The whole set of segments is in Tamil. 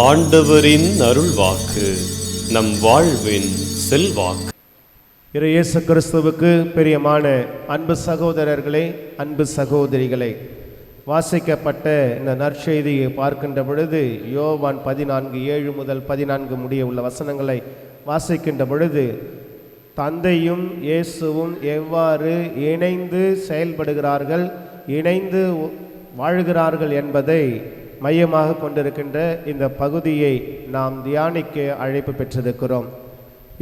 ஆண்டவரின் அருள்வாக்கு நம் வாழ்வின் செல்வாக்கு. இரு இயேசு கிறிஸ்துவுக்கு பிரியமான அன்பு சகோதரர்களே அன்பு சகோதரிகளே வாசிக்கப்பட்ட இந்த நற்செய்தியை பார்க்கின்ற பொழுது யோவான் பதினான்கு ஏழு முதல் பதினான்கு முடிய உள்ள வசனங்களை வாசிக்கின்ற பொழுது தந்தையும் இயேசுவும் எவ்வாறு இணைந்து செயல்படுகிறார்கள் இணைந்து வாழ்கிறார்கள் என்பதை மையமாக கொண்டிருக்கின்ற இந்த பகுதியை நாம் தியானிக்க அழைப்பு பெற்றிருக்கிறோம்.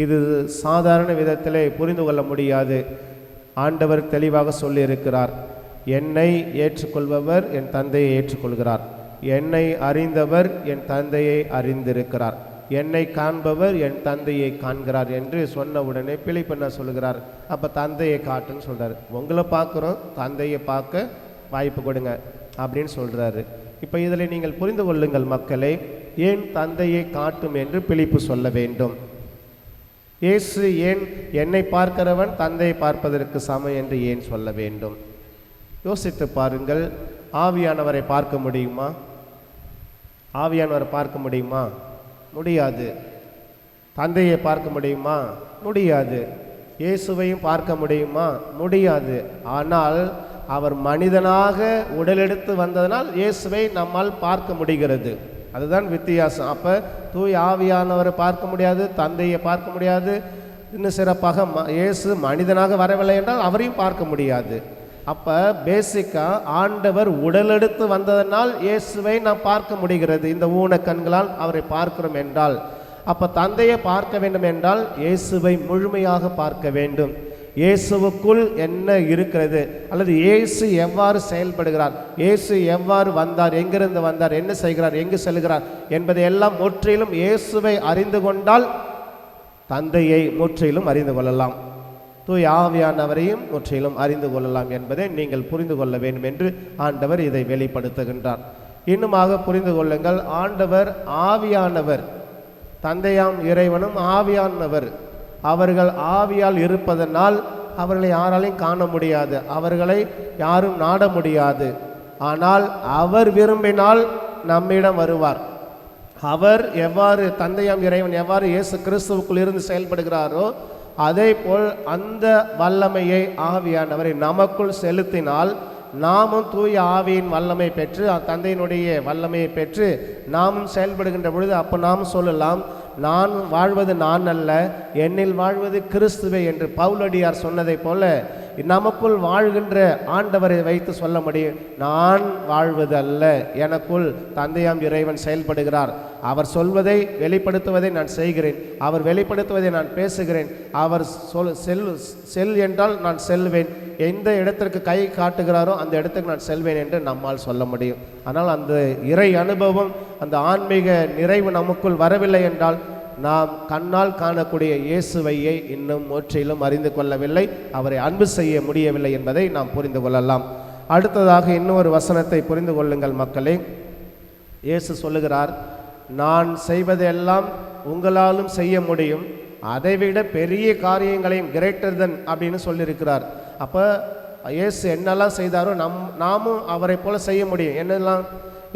இது சாதாரண விதத்திலே புரிந்து கொள்ள முடியாது. ஆண்டவர் தெளிவாக சொல்லியிருக்கிறார் என்னை ஏற்றுக்கொள்பவர் என் தந்தையை ஏற்றுக்கொள்கிறார். என்னை அறிந்தவர் என் தந்தையை அறிந்திருக்கிறார். என்னை காண்பவர் என் தந்தையை காண்கிறார் என்று சொன்ன உடனே பிழைப்பு என்ன சொல்லுகிறார் அப்போ தந்தையை காட்டுன்னு சொல்கிறார் உங்களை பார்க்குறோம் தந்தையை பார்க்க வாய்ப்பு கொடுங்க அப்படின்னு சொல்கிறாரு இப்போ இதில் நீங்கள் புரிந்து கொள்ளுங்கள் மக்களே ஏன் தந்தையை காட்டும் என்று பிழிப்பு சொல்ல வேண்டும். இயேசு ஏன் என்னை பார்க்கிறவன் தந்தையை பார்ப்பதற்கு சமம் என்று ஏன் சொல்ல வேண்டும்? யோசித்து பாருங்கள் ஆவியானவரை பார்க்க முடியுமா? ஆவியானவரை பார்க்க முடியுமா? முடியாது. தந்தையை பார்க்க முடியுமா? முடியாது. இயேசுவையும் பார்க்க முடியுமா? முடியாது. ஆனால் அவர் மனிதனாக உடலெடுத்து வந்ததனால் இயேசுவை நம்மால் பார்க்க முடிகிறது. அதுதான் வித்தியாசம். அப்போ தூய் ஆவியானவரை பார்க்க முடியாது தந்தையை பார்க்க முடியாது. இன்னும் சிறப்பாக ம இயேசு மனிதனாக வரவில்லை என்றால் அவரையும் பார்க்க முடியாது. அப்போ பேசிக்காக ஆண்டவர் உடலெடுத்து வந்ததனால் இயேசுவை நாம் பார்க்க முடிகிறது. இந்த ஊன கண்களால் அவரை பார்க்கிறோம் என்றால். அப்போ தந்தையை பார்க்க வேண்டும் என்றால் இயேசுவை முழுமையாக பார்க்க வேண்டும். இயேசுவுக்குள் என்ன இருக்கிறது? அல்லது இயேசு எவ்வாறு செயல்படுகிறார்? இயேசு எவ்வாறு வந்தார்? எங்கிருந்து வந்தார்? என்ன செய்கிறார்? எங்கு செல்கிறார்? என்பதை எல்லாம் முற்றிலும் இயேசுவை அறிந்து கொண்டால் தந்தையை முற்றிலும் அறிந்து கொள்ளலாம். தூய் ஆவியானவரையும் முற்றிலும் அறிந்து கொள்ளலாம் என்பதை நீங்கள் புரிந்து கொள்ள வேண்டும் என்று ஆண்டவர் இதை வெளிப்படுத்துகின்றார். இன்னுமாக புரிந்து கொள்ளுங்கள் ஆண்டவர் ஆவியானவர். தந்தையாம் இறைவனும் ஆவியானவர். அவர்கள் ஆவியால் இருப்பதனால் அவர்களை யாராலையும் காண முடியாது. அவர்களை யாரும் நாட முடியாது. ஆனால் அவர் விரும்பினால் நம்மிடம் வருவார். அவர் எவ்வாறு தந்தையாம் இறைவன் எவ்வாறு இயேசு கிறிஸ்துவுக்குள் இருந்து செயல்படுகிறாரோ அதே போல் அந்த வல்லமையை ஆவியானவரை நமக்குள் செலுத்தினால் நாமும் தூய ஆவியின் வல்லமை பெற்று தந்தையினுடைய வல்லமையை பெற்று நாமும் செயல்படுகின்ற பொழுது அப்போ நாம் சொல்லலாம் நான் வாழ்வது நான் அல்ல என்னில் வாழ்வது கிறிஸ்துவே என்று பவுலடியார் சொன்னதைப் போல நமக்குள் வாழ்கின்ற ஆண்டவரை வைத்து சொல்ல முடியும் நான் வாழ்வது அல்ல எனக்குள் தந்தையாம் இறைவன் செயல்படுகிறார். அவர் சொல்வதை வெளிப்படுத்துவதை நான் செய்கிறேன் அவர் வெளிப்படுத்துவதை நான் பேசுகிறேன் அவர் சொல் செல் செல் என்றால் நான் செல்வேன். எந்த இடத்திற்கு கை காட்டுகிறாரோ அந்த இடத்துக்கு நான் செல்வேன் என்று நம்மால் சொல்ல முடியும். ஆனால் அந்த இறை அனுபவம் அந்த ஆன்மீக நிறைவு நமக்குள் வரவில்லை என்றால் நாம் கண்ணால் காணக்கூடிய இயேசுவையை இன்னும் முற்றிலும் அறிந்து கொள்ளவில்லை அவரை அன்பு செய்ய முடியவில்லை என்பதை நாம் புரிந்து கொள்ளலாம். அடுத்ததாக இன்னொரு வசனத்தை புரிந்து கொள்ளுங்கள் மக்களே. இயேசு சொல்லுகிறார் நான் செய்வதெல்லாம் உங்களாலும் செய்ய முடியும். அதைவிட பெரிய காரியங்களையும் கிரேட்டர் தன் அப்படின்னு சொல்லியிருக்கிறார். அப்போ இயேசு என்னெல்லாம் செய்தாரோ நம் நாமும் அவரை போல் செய்ய முடியும். என்னெல்லாம்?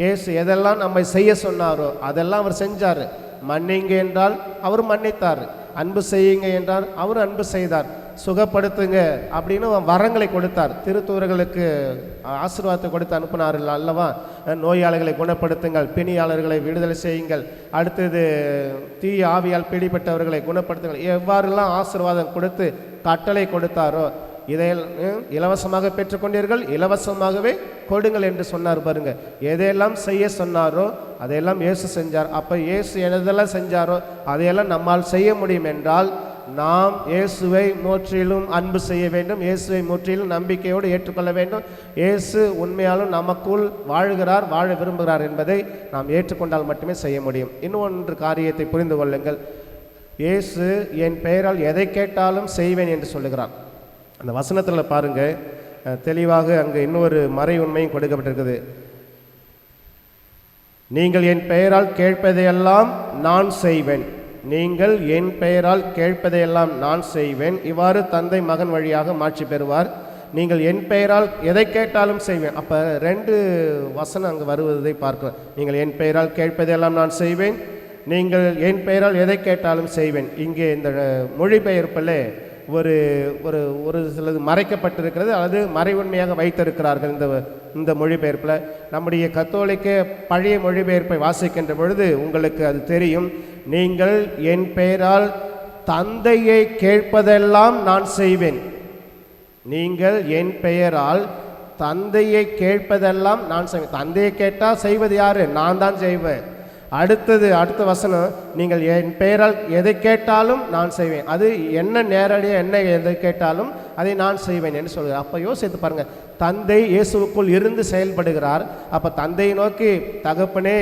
இயேசு எதெல்லாம் நம்மை செய்ய சொன்னாரோ அதெல்லாம் அவர் செஞ்சார். மன்னிங்க என்றால் அவர் மன்னித்தார். அன்பு செய்யுங்க என்றால் அவர் அன்பு செய்தார். சுகப்படுத்துங்க அப்படின்னு வரங்களை கொடுத்தார். திருத்தூர்களுக்கு ஆசீர்வாதத்தை கொடுத்து அனுப்பினார் அல்லவா? நோயாளிகளை குணப்படுத்துங்கள் பிணியாளர்களை விடுதலை செய்யுங்கள். அடுத்தது தீய ஆவியால் பிடிப்பட்டவர்களை குணப்படுத்துங்கள். எவ்வாறெல்லாம் ஆசீர்வாதம் கொடுத்து கட்டளை கொடுத்தாரோ இதை இலவசமாக பெற்றுக்கொண்டீர்கள் இலவசமாகவே கொடுங்கள் என்று சொன்னார் பாருங்க. எதையெல்லாம் செய்ய சொன்னாரோ அதையெல்லாம் இயேசு செஞ்சார். அப்போ இயேசு எதெல்லாம் செஞ்சாரோ அதையெல்லாம் நம்மால் செய்ய முடியும் என்றால் நாம் இயேசுவை முற்றிலும் அன்பு செய்ய வேண்டும் இயேசுவை முற்றிலும் நம்பிக்கையோடு ஏற்றுக்கொள்ள வேண்டும். இயேசு உண்மையாலும் நமக்குள் வாழ்கிறார் வாழ விரும்புகிறார் என்பதை நாம் ஏற்றுக்கொண்டால் மட்டுமே செய்ய முடியும். இன்னொன்று காரியத்தை புரிந்து கொள்ளுங்கள். இயேசு என் பெயரால் எதை கேட்டாலும் செய்வேன் என்று சொல்லுகிறார். அந்த வசனத்தில் பாருங்கள் தெளிவாக அங்கே இன்னொரு மறை உண்மையும் கொடுக்கப்பட்டிருக்குது. நீங்கள் என் பெயரால் கேட்பதையெல்லாம் நான் செய்வேன். நீங்கள் என் பெயரால் கேட்பதையெல்லாம் நான் செய்வேன். இவ்வாறு தந்தை மகன் வழியாக மாற்றி பெறுவார். நீங்கள் என் பெயரால் எதை கேட்டாலும் செய்வேன். அப்போ ரெண்டு வசனம் அங்கே வருவதை பார்க்கலாம் நீங்கள் என் பெயரால் கேட்பதையெல்லாம் நான் செய்வேன். நீங்கள் என் பெயரால் எதை கேட்டாலும் செய்வேன். இங்கே இந்த மொழிபெயர்ப்பில் ஒரு ஒரு ஒரு சிலது மறைக்கப்பட்டிருக்கிறது அல்லது மறைவுண்மையாக வைத்திருக்கிறார்கள் இந்த இந்த மொழிபெயர்ப்பில். நம்முடைய கத்தோலிக்க பழைய மொழிபெயர்ப்பை வாசிக்கின்ற பொழுது உங்களுக்கு அது தெரியும். நீங்கள் என் பெயரால் தந்தையை கேட்பதெல்லாம் நான் செய்வேன். நீங்கள் என் பெயரால் தந்தையை கேட்பதெல்லாம் நான் செய்வேன். தந்தையை கேட்டால் செய்வது யாரு? நான் தான் செய்வேன். அடுத்தது அடுத்த வசனம் நீங்கள் என் பெயரால் எதை கேட்டாலும் நான் செய்வேன். அது என்ன நேரடியாக என்ன எதை கேட்டாலும் அதை நான் செய்வேன் என்று சொல்கிறார். அப்போ யோசித்து பாருங்கள் தந்தை இயேசுவுக்குள் இருந்து செயல்படுகிறார். அப்போ தந்தையை நோக்கி தகப்பனே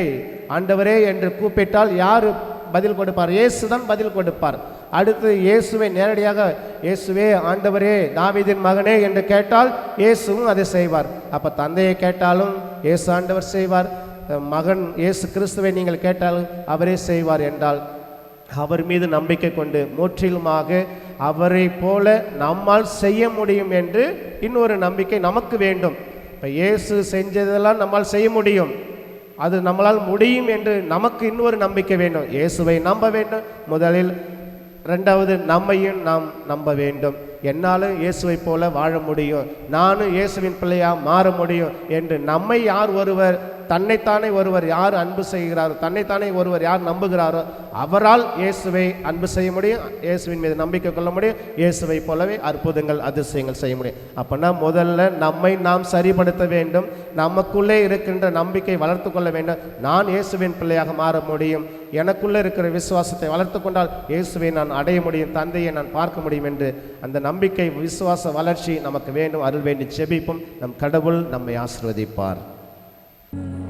ஆண்டவரே என்று கூப்பிட்டால் யார் பதில் கொடுப்பார்? இயேசு தான் பதில் கொடுப்பார். அடுத்து இயேசுவை நேரடியாக இயேசுவே ஆண்டவரே தாவீதின் மகனே என்று கேட்டால் இயேசுவும் அதை செய்வார். அப்போ தந்தையை கேட்டாலும் இயேசு ஆண்டவர் செய்வார். மகன் இயேசு கிறிஸ்துவை நீங்கள் கேட்டால் அவரே செய்வார் என்றால் அவர் மீது நம்பிக்கை கொண்டு முற்றிலுமாக அவரை போல நம்மால் செய்ய முடியும் என்று இன்னொரு நம்பிக்கை நமக்கு வேண்டும். இப்போ இயேசு செஞ்சதெல்லாம் நம்மால் செய்ய முடியும். அது நம்மளால் முடியும் என்று நமக்கு இன்னொரு நம்பிக்கை வேண்டும். இயேசுவை நம்ப வேண்டும். முதலில் ரெண்டாவது நம்மையும் நாம் நம்ப வேண்டும். என்னாலும் இயேசுவை போல வாழ முடியும். நானும் இயேசுவின் பிள்ளையாக மாற முடியும் என்று நம்மை யார் ஒருவர் தன்னைத்தானே ஒருவர் யார் அன்பு செய்கிறாரோ தன்னைத்தானே ஒருவர் யார் நம்புகிறாரோ அவரால் இயேசுவை அன்பு செய்ய முடியும் இயேசுவின் மீது நம்பிக்கை கொள்ள முடியும் இயேசுவை போலவே அற்புதங்கள் அதிசயங்கள் செய்ய முடியும். அப்போனா முதல்ல நம்மை நாம் சரிப்படுத்த வேண்டும் நமக்குள்ளே இருக்கின்ற நம்பிக்கை வளர்த்து கொள்ள வேண்டும். நான் இயேசுவின் பிள்ளையாக மாற முடியும் எனக்குள்ளே இருக்கிற விசுவாசத்தை வளர்த்து கொண்டால் இயேசுவை நான் அடைய முடியும் தந்தையை நான் பார்க்க முடியும் என்று அந்த நம்பிக்கை விசுவாச வளர்ச்சி நமக்கு வேண்டும் அருள் வேண்டி செபிப்போம் நம் கடவுள் நம்மை ஆசிர்வதிப்பார். Thank you.